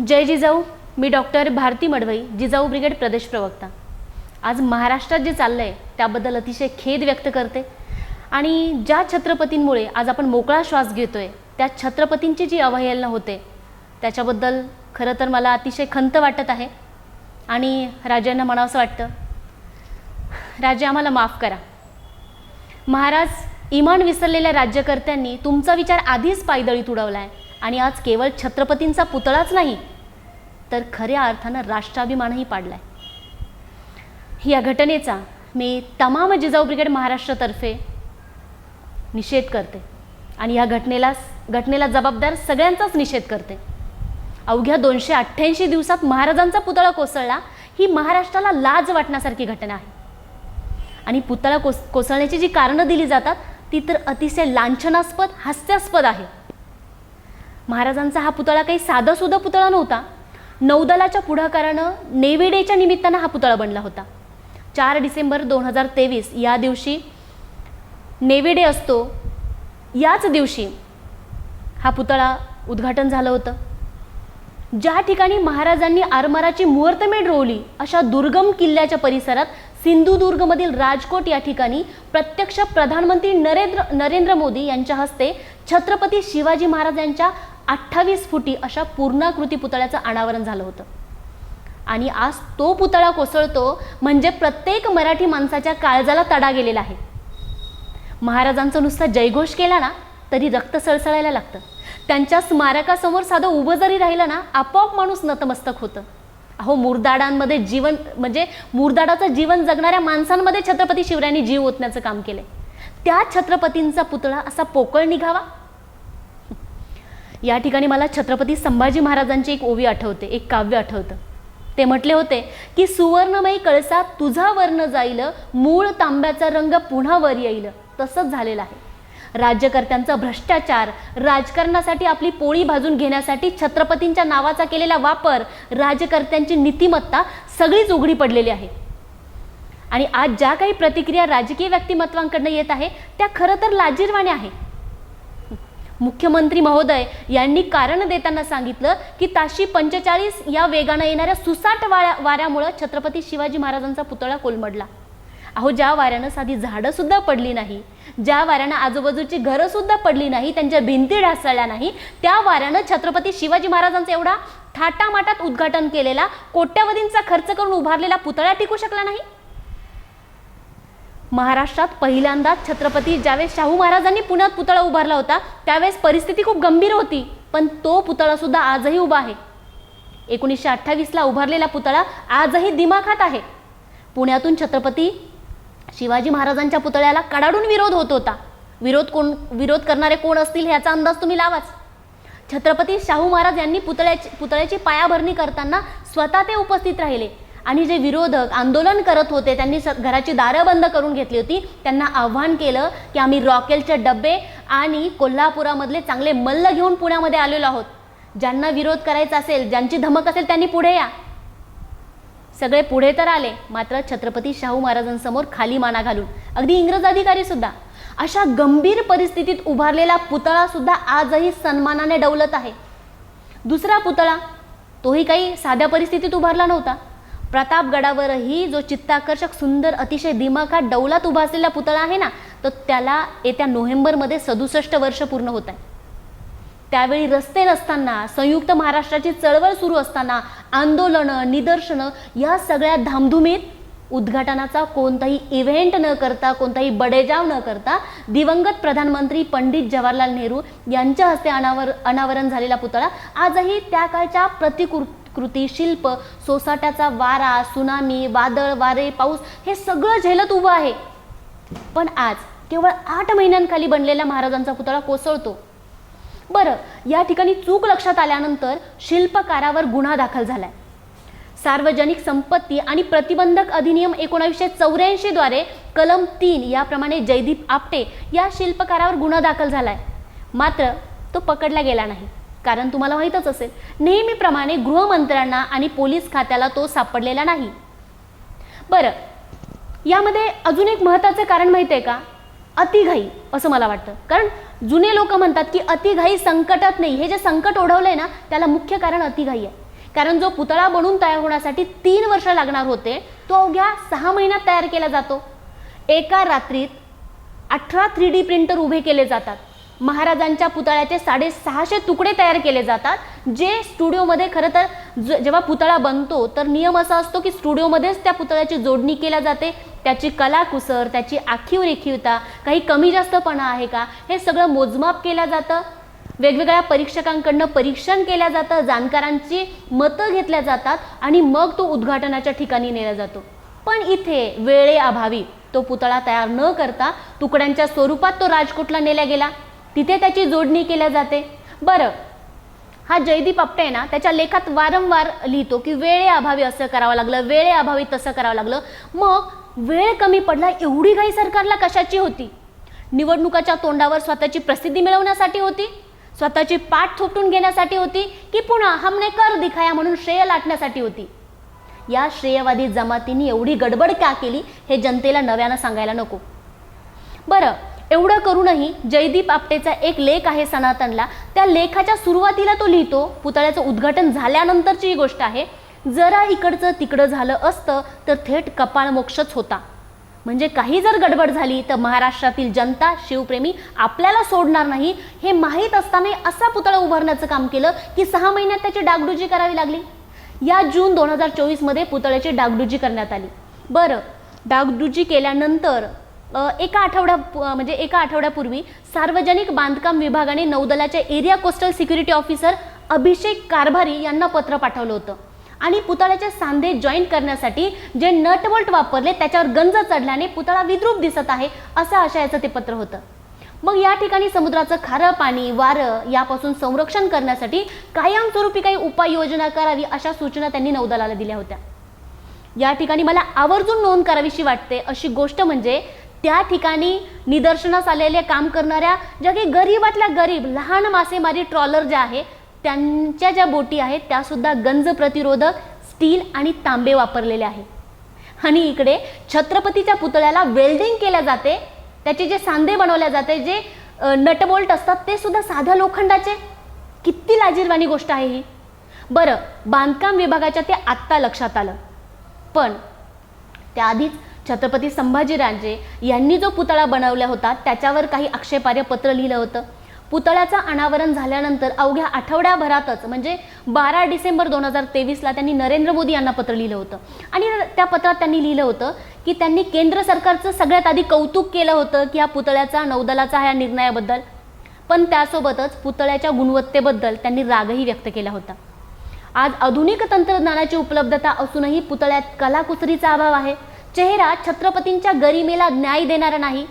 जय जिजाऊ मी doctor Bharati Madvai Jijau brigade प्रदेश प्रवक्ता. आज महाराष्ट्रात जे चाललं आहे त्याबद्दल अतिशय खेद व्यक्त करते. आणि ज्या छत्रपतींमुळे आज आपण मोकळा श्वास घेतो आहे त्या छत्रपतींची जी अवहेलना होते त्याच्याबद्दल खरं तर मला अतिशय खंत वाटत आहे. आणि राजांना म्हणावंसं वाटतं राजे आम्हाला माफ करा. महाराज इमान विसरलेल्या राज्यकर्त्यांनी तुमचा विचार आधीच पायदळीत उडवला आहे आणि आज केवळ छत्रपतींचा पुतळाच नाही तर खऱ्या अर्थानं राष्ट्राभिमानही पाडला आहे या घटनेचा मी तमाम जिजाऊ ब्रिगेड महाराष्ट्रातर्फे निषेध करते आणि या घटनेला घटनेला जबाबदार सगळ्यांचाच निषेध करते. अवघ्या दोनशे अठ्ठ्याऐंशी दिवसात महाराजांचा पुतळा कोसळला ही महाराष्ट्राला लाज वाटण्यासारखी घटना आहे. आणि पुतळा कोस कोसळण्याची जी कारणं दिली जातात ती तर अतिशय लांछनास्पद हास्यास्पद आहे. महाराजांचा हा पुतळा काही साधासुद्धा पुतळा नव्हता. नौदलाच्या पुढाकारानं नेव्ही डेच्या निमित्तानं हा पुतळा बनला होता. चार डिसेंबर दोन हजार तेवीस या दिवशी नेव्ही डे असतो. याच दिवशी हा पुतळा उद्घाटन झालं होतं. ज्या ठिकाणी महाराजांनी आरमाराची मुहूर्तमेढ रोवली अशा दुर्गम किल्ल्याच्या परिसरात सिंधुदुर्गमधील राजकोट या ठिकाणी प्रत्यक्ष प्रधानमंत्री नरेंद्र नरेंद्र मोदी यांच्या हस्ते छत्रपती शिवाजी महाराजांच्या अठ्ठावीस फुटी अशा पूर्णाकृती पुतळ्याचं अनावरण झालं होतं. आणि आज तो पुतळा कोसळतो म्हणजे प्रत्येक मराठी माणसाच्या काळजाला तडा गेलेला आहे. महाराजांचं नुसता जयघोष केला ना तरी रक्त सळसळायला लागतं. त्यांच्या स्मारकासमोर साधं उभं जरी राहिलं ना आपोआप माणूस नतमस्तक होतं. अहो मुरदाडांमध्ये जीवन म्हणजे मुरदाडाचं जीवन जगणाऱ्या माणसांमध्ये छत्रपती शिवरायांनी जीव ओतण्याचं काम केलं त्या छत्रपतींचा पुतळा असा पोकळ निघावा? या ठिकाणी मला छत्रपती संभाजी महाराजांची एक ओवी आठवते एक काव्य आठवतं. ते म्हटले होते की सुवर्णमयी कळसा तुझा वर्ण जाईल मूळ तांब्याचा रंग पुन्हा वर येईल. तसंच झालेलं आहे. राज्यकर्त्यांचा भ्रष्टाचार राजकारणासाठी आपली पोळी भाजून घेण्यासाठी छत्रपतींच्या नावाचा केलेला वापर राजकर्त्यांची नीतिमत्ता सगळीच उघडी पडलेली आहे. आणि आज ज्या काही प्रतिक्रिया राजकीय व्यक्तिमत्वांकडनं येत आहे त्या खरं तर लाजीरवाण्या आहे मुख्यमंत्री महोदय यांनी कारण देताना सांगितलं की ताशी पंचेचाळीस या वेगानं येणाऱ्या सुसाट वाऱ्या वाऱ्यामुळं छत्रपती शिवाजी महाराजांचा पुतळा कोलमडला. अहो ज्या वाऱ्यानं साधी झाडंसुद्धा पडली नाही ज्या वाऱ्यानं आजूबाजूची घरंसुद्धा पडली नाही त्यांच्या भिंती ढासळल्या नाही त्या वाऱ्यानं छत्रपती शिवाजी महाराजांचा एवढा थाटामाटात उद्घाटन केलेला कोट्यवधींचा खर्च करून उभारलेला पुतळा टिकू शकला नाही? महाराष्ट्रात पहिल्यांदाच छत्रपती ज्यावेळेस शाहू महाराजांनी पुण्यात पुतळा उभारला होता त्यावेळेस परिस्थिती खूप गंभीर होती. पण तो पुतळा सुद्धा आजही उभा आहे. एकोणीसशे अठ्ठावीसला उभारलेला पुतळा आजही दिमाखात आहे. पुण्यातून छत्रपती शिवाजी महाराजांच्या पुतळ्याला कडाडून विरोध होत होता. विरोध कोण विरोध करणारे कोण असतील ह्याचा अंदाज तुम्ही लावाच. छत्रपती शाहू महाराज यांनी पुतळ्याची पुतळ्याची पायाभरणी करताना स्वतः ते उपस्थित राहिले. आणि जे विरोधक आंदोलन करत होते त्यांनी स घराची दारं बंद करून घेतली होती. त्यांना आव्हान केलं की आम्ही रॉकेलचे डबे आणि कोल्हापुरामधले चांगले मल्ल घेऊन पुण्यामध्ये आलेलो आहोत. ज्यांना विरोध करायचा असेल ज्यांची धमक असेल त्यांनी पुढे या. सगळे पुढे तर आले मात्र छत्रपती शाहू महाराजांसमोर खाली माना घालून. अगदी इंग्रज अधिकारी सुद्धा. अशा गंभीर परिस्थितीत उभारलेला पुतळा सुद्धा आजही सन्मानाने डौलत आहे. दुसरा पुतळा तोही काही साध्या परिस्थितीत उभारला नव्हता. प्रतापगडावरही जो चित्ताकर्षक सुंदर अतिशय दिमाखात डौलात उभा असलेला पुतळा आहे ना तर त्याला येत्या नोव्हेंबरमध्ये सदुसष्ट वर्ष पूर्ण होत आहे. त्यावेळी रस्ते नसताना संयुक्त महाराष्ट्राची चळवळ सुरू असताना आंदोलनं निदर्शनं या सगळ्या धामधुमीत उद्घाटनाचा कोणताही इव्हेंट न करता कोणताही बडेजाव न करता दिवंगत प्रधानमंत्री पंडित जवाहरलाल नेहरू यांच्या हस्ते अनावर अनावरण झालेला पुतळा आजही त्या काळच्या प्रतिकृ कृती शिल्प सोसाट्याचा वारा सुनामी वादळ वारे पाऊस हे सगळं झेलत उभं आहे. पण आज केवळ आठ महिन्यांखाली बनलेला महाराजांचा पुतळा कोसळतो. बरं या ठिकाणी चूक लक्षात आल्यानंतर शिल्पकारावर गुन्हा दाखल झालाय. सार्वजनिक संपत्ती आणि प्रतिबंधक अधिनियम एकोणावीसशे चौऱ्याऐंशीद्वारे कलम तीन याप्रमाणे जयदीप आपटे या शिल्पकारावर गुन्हा दाखल झालाय. मात्र तो पकडला गेला नाही. कारण तुम्हाला माहीतच असेल नेहमीप्रमाणे गृहमंत्र्यांना आणि पोलीस खात्याला तो सापडलेला नाही. बरं यामध्ये अजून एक महत्त्वाचं कारण माहिती आहे का? अतिघाई असं मला वाटतं. कारण जुने लोक म्हणतात की अतिघाई संकटात नाही. हे जे संकट ओढवलंय ना त्याला मुख्य कारण अतिघाई आहे. कारण जो पुतळा बनून तयार होण्यासाठी तीन वर्ष लागणार होते तो अवघ्या सहा महिन्यात तयार केला जातो. एका रात्रीत अठरा थ्री डी प्रिंटर उभे केले जातात. महाराजांच्या पुतळ्याचे साडेसहाशे तुकडे तयार केले जातात. जे स्टुडिओमध्ये खरं तर ज- जेव्हा पुतळा बनतो तर नियम असा असतो की स्टुडिओमध्येच त्या पुतळ्याची जोडणी केल्या जाते. त्याची कलाकुसर त्याची आखीव रेखीवता काही कमी जास्तपणा आहे का? हे सगळं मोजमाप केलं जातं. वेगवेगळ्या परीक्षकांकडनं परीक्षण केलं जातं जाणकारांची मतं घेतल्या जातात आणि मग तो उद्घाटनाच्या ठिकाणी नेला जातो. पण इथे वेळेअभावी तो पुतळा तयार न करता तुकड्यांच्या स्वरूपात तो राजकोटला नेला गेला. तिथे त्याची जोडणी केल्या जाते. बरं हा जयदीप आपटे आहे ना त्याच्या लेखात वारंवार लिहितो की वेळेअभावी असं करावं लागलं वेळेअभावी तसं करावं लागलं. मग वेळ कमी पडला एवढी घाई सरकारला कशाची होती? निवडणुकाच्या तोंडावर स्वतःची प्रसिद्धी मिळवण्यासाठी होती? स्वतःची पाठ थोपटून घेण्यासाठी होती? की पुन्हा हमने कर दिखाया म्हणून श्रेय लाटण्यासाठी होती? या श्रेयवादी जमातींनी एवढी गडबड का केली हे जनतेला नव्यानं सांगायला नको. बरं एवढं करूनही जयदीप आपटेचा एक लेख आहे सनातनला. त्या लेखाच्या सुरुवातीला तो लिहितो पुतळ्याचं उद्घाटन झाल्यानंतरची ही गोष्ट आहे जरा इकडचं तिकडं झालं असतं तर थेट कपाळ मोक्षच होता. म्हणजे काही जर गडबड झाली तर महाराष्ट्रातील जनता शिवप्रेमी आपल्याला सोडणार नाही. हे माहीत असताना असा पुतळा उभारण्याचं काम केलं की सहा महिन्यात त्याची डागडुजी करावी लागली. या जून दोन हजार चोवीसमध्ये पुतळ्याची डागडुजी करण्यात आली. बरं डागडुजी केल्यानंतर एका आठवड्या म्हणजे एका आठवड्यापूर्वी सार्वजनिक बांधकाम विभागाने नौदलाच्या area coastal security officer Abhishek Karbhari यांना पत्र पाठवलं होतं. आणि पुतळ्याचे सांधे जॉईन करण्यासाठी जे नटवल्ट वापरले त्याच्यावर गंज चढल्याने पुतळा विद्रूप दिसत आहे असं आशयाचं ते पत्र होतं. मग या ठिकाणी समुद्राचं खारं पाणी वारं यापासून संरक्षण करण्यासाठी कायमस्वरूपी काही उपाययोजना करावी अशा सूचना त्यांनी नौदलाला दिल्या होत्या. या ठिकाणी मला आवर्जून नोंद करावीशी वाटते अशी गोष्ट म्हणजे त्या ठिकाणी निदर्शनास आलेले काम करणाऱ्या ज्या काही गरीबातल्या गरीब लहान मासेमारी ट्रॉलर ज्या आहे त्यांच्या ज्या बोटी आहेत त्यासुद्धा गंज प्रतिरोधक स्टील आणि तांबे वापरलेले आहे. आणि इकडे छत्रपतीच्या पुतळ्याला वेल्डिंग केल्या जाते त्याचे जे सांधे बनवल्या जाते जे नटबोल्ट असतात ते सुद्धा साध्या लोखंडाचे. किती लाजीरवाणी गोष्ट आहे ही. बरं बांधकाम विभागाच्या ते आत्ता लक्षात आलं. पण त्याआधीच छत्रपती संभाजीराजे यांनी जो पुतळा बनवला होता त्याच्यावर काही आक्षेपार्ह पत्र लिहिलं होतं. पुतळ्याचं अनावरण झाल्यानंतर अवघ्या आठवड्याभरातच म्हणजे बारा डिसेंबर दोन हजार तेवीसला त्यांनी नरेंद्र मोदी यांना पत्र लिहिलं होतं. आणि त्या पत्रात त्यांनी लिहिलं होतं की त्यांनी केंद्र सरकारचं सगळ्यात आधी कौतुक केलं होतं की या पुतळ्याचा नौदलाचा ह्या निर्णयाबद्दल. पण त्यासोबतच पुतळ्याच्या गुणवत्तेबद्दल त्यांनी रागही व्यक्त केला होता. आज आधुनिक तंत्रज्ञानाची उपलब्धता असूनही पुतळ्यात कलाकुसरीचा अभाव आहे. चेहरा छत्रपतींच्या गरिमेला न्याय देणारा नाही.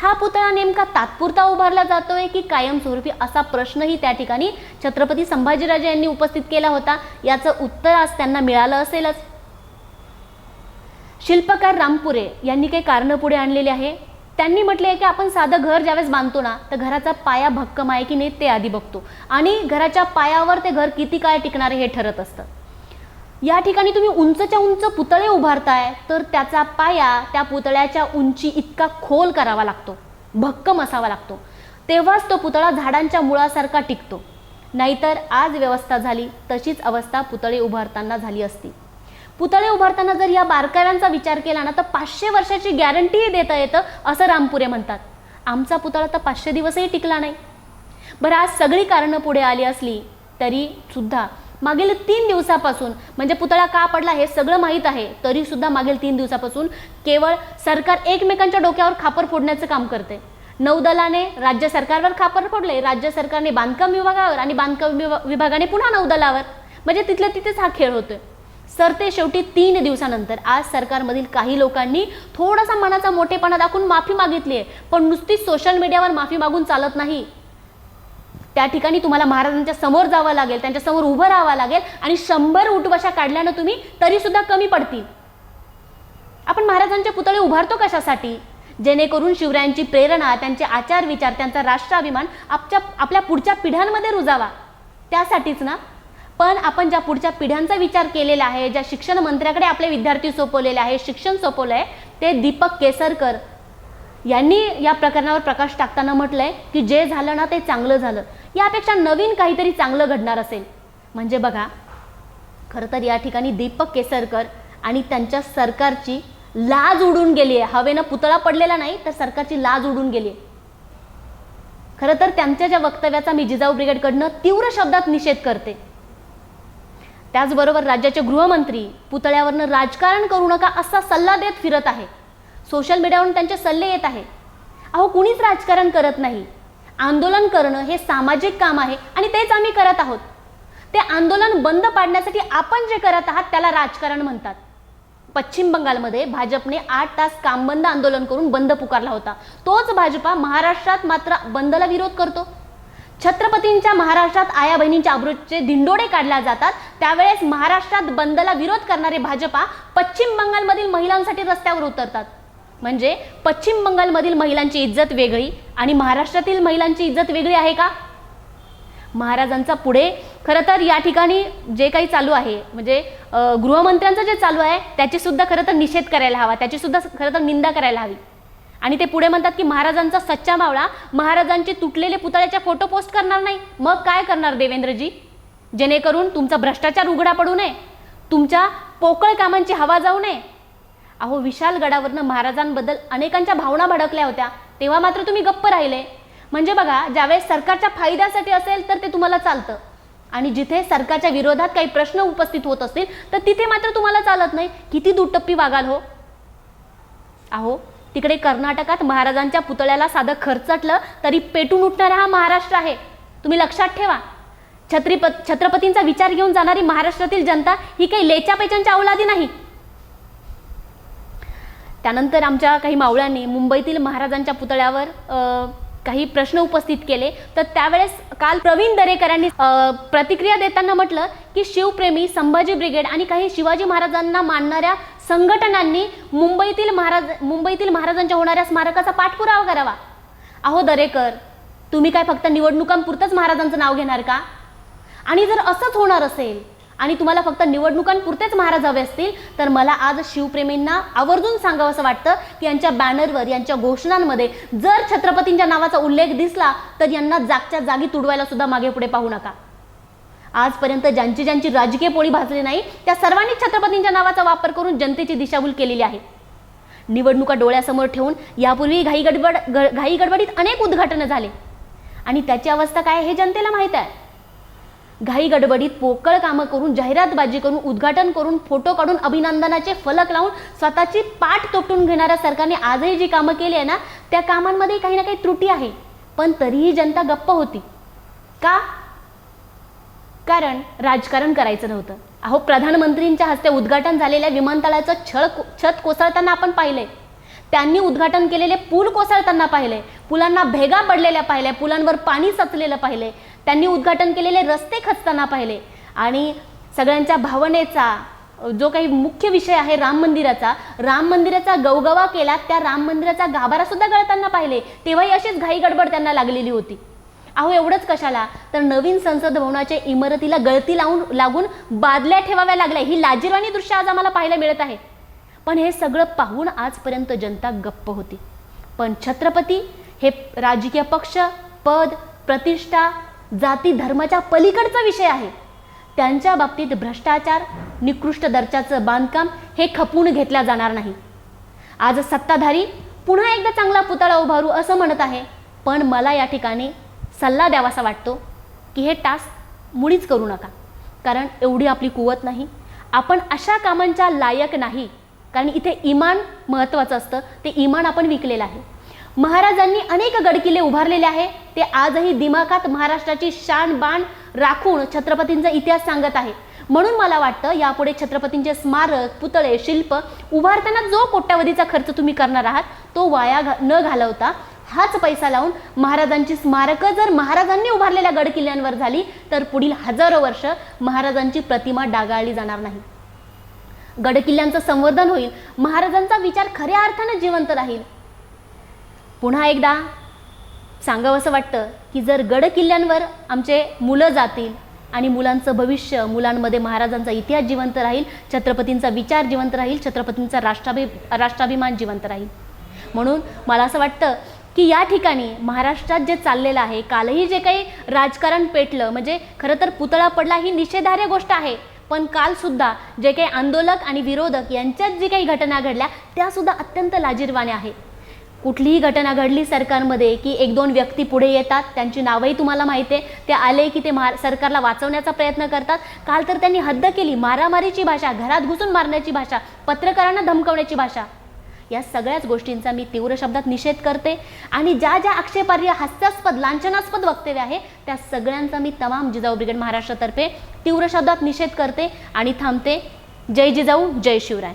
हा पुतळा नेमका तात्पुरता उभारला जातोय की कायमस्वरूपी असा प्रश्नही त्या ठिकाणी छत्रपती संभाजीराजे यांनी उपस्थित केला होता? याचं उत्तर आज त्यांना मिळालं असेलच. शिल्पकार रामपुरे यांनी काही कारणं पुढे आणलेली आहे. त्यांनी म्हटले की आपण साधं घर ज्यावेळेस बांधतो ना तर घराचा पाया भक्कम आहे की नाही ते आधी बघतो. आणि घराच्या पायावर ते घर किती काळ टिकणार हे ठरत असतं. या ठिकाणी तुम्ही उंचच्या उंच पुतळे उभारताय तर त्याचा पाया त्या पुतळ्याच्या उंची इतका खोल करावा लागतो भक्कम असावा लागतो. तेव्हाच तो पुतळा झाडांच्या मुळासारखा टिकतो. नाहीतर आज व्यवस्था झाली तशीच अवस्था पुतळे उभारताना झाली असती. पुतळे उभारताना जर या बारकाव्यांचा विचार केला ना तर पाचशे वर्षाची गॅरंटीही देता येतं असं रामपुरे म्हणतात. आमचा पुतळा तर पाचशे दिवसही टिकला नाही. बरं आज सगळी कारणं पुढे आली असली तरी सुद्धा मागील तीन दिवसापासून म्हणजे पुतळा का पडला हे सगळं माहीत आहे तरी सुद्धा मागील तीन दिवसापासून केवळ सरकार एकमेकांच्या डोक्यावर खापर फोडण्याचं काम करते. नौदलाने राज्य सरकारवर खापर फोडले राज्य सरकारने बांधकाम विभागावर आणि बांधकाम विभा- विभागाने पुन्हा नौदलावर म्हणजे तिथल्या तिथेच हा खेळ होतोय. सरते शेवटी तीन दिवसानंतर आज सरकारमधील काही लोकांनी थोडासा मनाचा मोठेपणा दाखवून माफी मागितली आहे पण नुसतीच सोशल मीडियावर माफी मागून चालत नाही. त्या ठिकाणी तुम्हाला महाराजांच्या समोर जावं लागेल त्यांच्यासमोर उभं राहावं लागेल आणि शंभर उठवशा काढल्यानं तुम्ही तरीसुद्धा कमी पडतील. आपण महाराजांचे पुतळे उभारतो कशासाठी? जेणेकरून शिवरायांची प्रेरणा त्यांचे आचार विचार त्यांचा राष्ट्राभिमान आपच्या आपल्या पुढच्या पिढ्यांमध्ये रुजावा. त्यासाठीच ना? पण आपण ज्या पुढच्या पिढ्यांचा विचार केलेला आहे ज्या शिक्षण मंत्र्याकडे आपले विद्यार्थी सोपवलेले आहे शिक्षण सोपवलं आहे ते दीपक केसरकर यांनी या प्रकरणावर प्रकाश टाकताना म्हटलंय की जे झालं ना ते चांगलं झालं. यापेक्षा नवीन काहीतरी चांगलं घडणार असेल. म्हणजे बघा खरं तर या ठिकाणी दीपक केसरकर आणि त्यांच्या सरकारची लाज उडून गेली आहे. हवेनं पुतळा पडलेला नाही तर सरकारची लाज उडून गेली आहे. खरं तर त्यांच्या ज्या वक्तव्याचा मी जिजाऊ ब्रिगेडकडनं तीव्र शब्दात निषेध करते. त्याचबरोबर राज्याचे गृहमंत्री पुतळ्यावरनं राजकारण करू नका असा सल्ला देत फिरत आहे. सोशल मीडियावरून त्यांचे सल्ले येत आहे अहो कुणीच राजकारण करत नाही. आंदोलन करणं हे सामाजिक काम आहे आणि तेच आम्ही करत आहोत. ते आंदोलन बंद पाडण्यासाठी आपण जे करत आहात त्याला राजकारण म्हणतात. पश्चिम बंगालमध्ये भाजपने आठ तास कामबंद आंदोलन करून बंद पुकारला होता. तोच भाजपा महाराष्ट्रात मात्र बंदला विरोध करतो. छत्रपतींच्या महाराष्ट्रात आया बहिणींच्या अब्रूचे दिंडोडे काढल्या जातात. त्यावेळेस महाराष्ट्रात बंदला विरोध करणारे भाजपा पश्चिम बंगालमधील महिलांसाठी रस्त्यावर उतरतात. म्हणजे पश्चिम बंगालमधील महिलांची इज्जत वेगळी आणि महाराष्ट्रातील महिलांची इज्जत वेगळी आहे का? महाराजांचा पुढे खरं तर या ठिकाणी जे काही चालू आहे म्हणजे गृहमंत्र्यांचं जे चालू आहे त्याची सुद्धा खरं तर निषेध करायला हवा त्याची सुद्धा खरं तर निंदा करायला हवी. आणि ते पुढे म्हणतात की महाराजांचा सच्चा मावळा महाराजांचे तुटलेले पुतळ्याच्या फोटो पोस्ट करणार नाही. मग काय करणार देवेंद्रजी? जेणेकरून तुमचा भ्रष्टाचार उघडा पडू नये तुमच्या पोकळ कामांची हवा जाऊ नये अहो विशाल गडावरनं महाराजांबद्दल अनेकांच्या भावना भडकल्या होत्या. तेव्हा मात्र तुम्ही गप्प राहिले. म्हणजे बघा ज्यावेळेस सरकारच्या फायद्यासाठी असेल तर ते तुम्हाला चालतं. आणि जिथे सरकारच्या विरोधात काही प्रश्न उपस्थित होत असतील तर तिथे मात्र तुम्हाला चालत नाही. किती दुटप्पी वागाल हो? अहो तिकडे कर्नाटकात महाराजांच्या पुतळ्याला साधं खर्चटलं तरी पेटून उठणारा हा महाराष्ट्र आहे. तुम्ही लक्षात ठेवा. छत्रीपत छत्रपतींचा विचार घेऊन जाणारी महाराष्ट्रातील जनता ही काही लेच्यापेचांच्या अवलादी नाही. त्यानंतर आमच्या काही मावळ्यांनी मुंबईतील महाराजांच्या पुतळ्यावर काही प्रश्न उपस्थित केले. तर त्यावेळेस काल प्रवीण दरेकरांनी प्रतिक्रिया देताना म्हटलं की शिवप्रेमी संभाजी ब्रिगेड आणि काही शिवाजी महाराजांना मानणाऱ्या संघटनांनी मुंबईतील महाराज मुंबईतील महाराजांच्या होणाऱ्या स्मारकाचा पाठपुरावा करावा. अहो दरेकर तुम्ही काय फक्त निवडणुकांपुरतंच महाराजांचं नाव घेणार का? आणि जर असंच होणार असेल आणि तुम्हाला फक्त निवडणुकांपुरतेच महाराज हवे असतील तर मला आज शिवप्रेमींना आवर्जून सांगावं असं वाटतं की यांच्या बॅनरवर यांच्या घोषणांमध्ये जर छत्रपतींच्या नावाचा उल्लेख दिसला तर यांना जागच्या जागी तुडवायला सुद्धा मागे पुढे पाहू नका. आजपर्यंत ज्यांची ज्यांची राजकीय पोळी भाजली नाही त्या सर्वांनी छत्रपतींच्या नावाचा वापर करून जनतेची दिशाभूल केलेली आहे. निवडणुका डोळ्यासमोर ठेवून यापूर्वी घाई गडबड ग- घाई गडबडीत अनेक उद्घाटनं झाले. आणि त्याची अवस्था काय आहे हे जनतेला माहीत आहे. घाई गडबडीत पोकळ कामं करून जाहिरातबाजी करून उद्घाटन करून फोटो काढून अभिनंदनाचे फलक लावून स्वतःची पाठ तोटून घेणाऱ्या सरकारने आजही जी कामं केली आहे ना त्या कामांमध्ये काही ना काही त्रुटी आहे. पण तरीही जनता गप्प होती. का? कारण राजकारण करायचं नव्हतं. अहो प्रधानमंत्रींच्या हस्ते उद्घाटन झालेल्या विमानतळाचं छळ छत कोसळताना आपण पाहिलंय. त्यांनी उद्घाटन केलेले पूल कोसळताना पाहिले पुलांना भेगा पडलेल्या पाहिल्या. पुलांवर पाणी साचलेलं पाहिले त्यांनी उद्घाटन केलेले रस्ते खचताना पाहिले. आणि सगळ्यांच्या भावनेचा जो काही मुख्य विषय आहे राम मंदिराचा राम मंदिराचा गवगवा केला त्या राम मंदिराचा गाभारा सुद्धा गळताना पाहिले. तेव्हाही अशीच घाई गडबड त्यांना लागलेली होती. अहो एवढंच कशाला? तर नवीन संसद भवनाच्या इमारतीला गळती लावून लागून बादल्या ठेवाव्या लागल्या. ही लाजीरवाणी दृश्य आज आम्हाला पाहायला मिळत आहे. पण हे सगळं पाहून आजपर्यंत जनता गप्प होती. पण छत्रपती हे राजकीय पक्ष पद प्रतिष्ठा जाती धर्माच्या पलीकडचा विषय आहे. त्यांच्या बाबतीत भ्रष्टाचार निकृष्ट दर्जाचं बांधकाम हे खपून घेतल्या जाणार नाही. आज सत्ताधारी पुन्हा एकदा चांगला पुतळा उभारू असं म्हणत आहे पण मला या ठिकाणी सल्ला द्यावासा वाटतो की हे टास्क मुळीच करू नका. कारण एवढी आपली कुवत नाही. आपण अशा कामांच्या लायक नाही. कारण इथे इमान महत्त्वाचं असतं. ते इमान आपण विकलेलं आहे. महाराजांनी अनेक गडकिल्ले उभारलेले आहे. ते आजही दिमाखात महाराष्ट्राची शान बाण राखून छत्रपतींचा इतिहास सांगत आहे. म्हणून मला वाटतं यापुढे छत्रपतींचे स्मारक पुतळे शिल्प उभारताना जो कोट्यावधीचा खर्च तुम्ही करणार आहात तो वाया घा न घालवता हाच पैसा लावून महाराजांची स्मारकं जर महाराजांनी उभारलेल्या गडकिल्ल्यांवर झाली तर पुढील हजारो वर्ष महाराजांची प्रतिमा डागाळली जाणार नाही. गडकिल्ल्यांचं संवर्धन होईल. महाराजांचा विचार खऱ्या अर्थानं जिवंत राहील. पुन्हा एकदा सांगावं असं वाटतं की जर गड किल्ल्यांवर आमचे मुलं जातील आणि मुलांचं भविष्य मुलांमध्ये महाराजांचा इतिहास जिवंत राहील छत्रपतींचा विचार जिवंत राहील छत्रपतींचा राष्ट्राभि राष्ट्राभिमान जिवंत राहील. म्हणून मला असं वाटतं की या ठिकाणी महाराष्ट्रात जे चाललेलं आहे कालही जे काही राजकारण पेटलं म्हणजे खरं तर पुतळा पडला ही निषेधार्ह गोष्ट आहे पण कालसुद्धा जे काही आंदोलक आणि विरोधक यांच्यात जी काही घटना घडल्या त्यासुद्धा अत्यंत लाजीरवाण्या आहे कुठलीही घटना घडली सरकारमध्ये की एक दोन व्यक्ती पुढे येतात त्यांची नावही तुम्हाला माहिती आहे ते आले की ते मार सरकारला वाचवण्याचा प्रयत्न करतात. काल तर त्यांनी हद्द केली मारामारीची भाषा घरात घुसून मारण्याची भाषा पत्रकारांना धमकवण्याची भाषा. या सगळ्याच गोष्टींचा मी तीव्र शब्दात निषेध करते. आणि ज्या ज्या आक्षेपार्ह हास्यास्पद लांछनास्पद वक्तव्य आहे त्या सगळ्यांचा मी तमाम जिजाऊ ब्रिगेड महाराष्ट्रातर्फे तीव्र शब्दात निषेध करते आणि थांबते. जय जिजाऊ जय शिवराय.